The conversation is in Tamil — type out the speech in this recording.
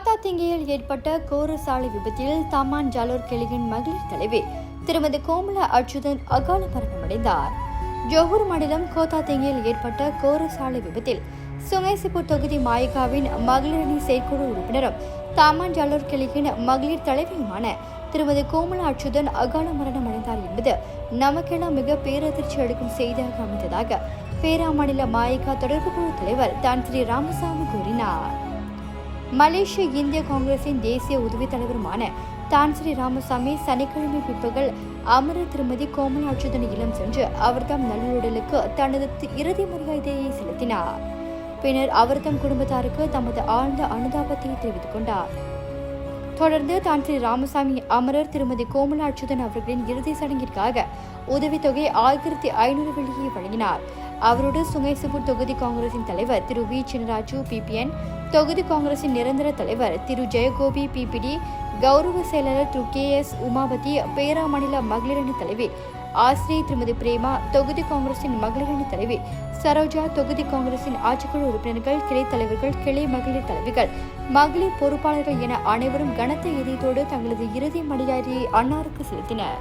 கோத்தாத்திங்கையில் ஏற்பட்ட கோர சாலை விபத்தில் தமான் ஜாலூர் கிளியின் மகளிர் தலைவி திருமதி கோமலா அச்சுதன் அகால மரணமடைந்தார் ஜோகூர் மாநிலம் கோத்தாத்திங்கையில் ஏற்பட்ட கோர சாலை விபத்தில் சுங்கைசிப்பூர் தொகுதி மாயிகாவின் மகளிரணி செயற்குழு உறுப்பினரும் தாமான் ஜாலூர் கிளியின் மகளிர் தலைவியுமான திருமதி கோமலா அச்சுதன் அகால மரணம் அடைந்தார் என்பது நமக்கெல்லாம் மிக பேரதிர்ச்சி அளிக்கும் செய்தியாக அமைந்ததாக பேரா மாநில மாயிகா தொடர்பு குழு தலைவர் தான் ஸ்ரீ ராமசாமி கூறினார். மலேசிய இந்திய காங்கிரசின் தேசிய உதவித் தலைவருமான தான் ஸ்ரீ ராமசாமி சனிக்கிழமை பிற்பகல் அமரர் திருமதி கோமல் அச்சுதன் இல்லம் சென்று அவர்தம் நல்லுடலுக்கு தனது இறுதி மரியாதையை செலுத்தினார். பின்னர் அவர்தம் குடும்பத்தாருக்கு தமது ஆழ்ந்த அனுதாபத்தை தெரிவித்துக் கொண்டார். தொடர்ந்து தான் ஸ்ரீ ராமசாமி அமரர் திருமதி கோமலா அச்சுதன் அவர்களின் இறுதி சடங்கிற்காக உதவித்தொகை ஆயிரத்தி ஐநூறு வெள்ளியை வழங்கினார். அவரோடு சுங்கைசிபூர் தொகுதி காங்கிரசின் தலைவர் திரு வி. சின்னராஜு பிபிஎன் தொகுதி காங்கிரசின் நிரந்தர தலைவர் திரு ஜெயகோபி பிபிடி கௌரவ செயலாளர் திரு கே எஸ் உமாபதி பேரா மாநில மகளிரணி தலைவி ஆசிரியை திருமதி பிரேமா தொகுதி காங்கிரசின் மகளிரணி தலைவி சரோஜா தொகுதி காங்கிரசின் ஆட்சிக்குழு உறுப்பினர்கள் கிளை தலைவர்கள் கிளை மகளிர் தலைவிகள் மகளிர் பொறுப்பாளர்கள் என அனைவரும் கனத்த இதயத்தோடு தங்களது இறுதி மரியாதையை அன்னாருக்கு செலுத்தினர்.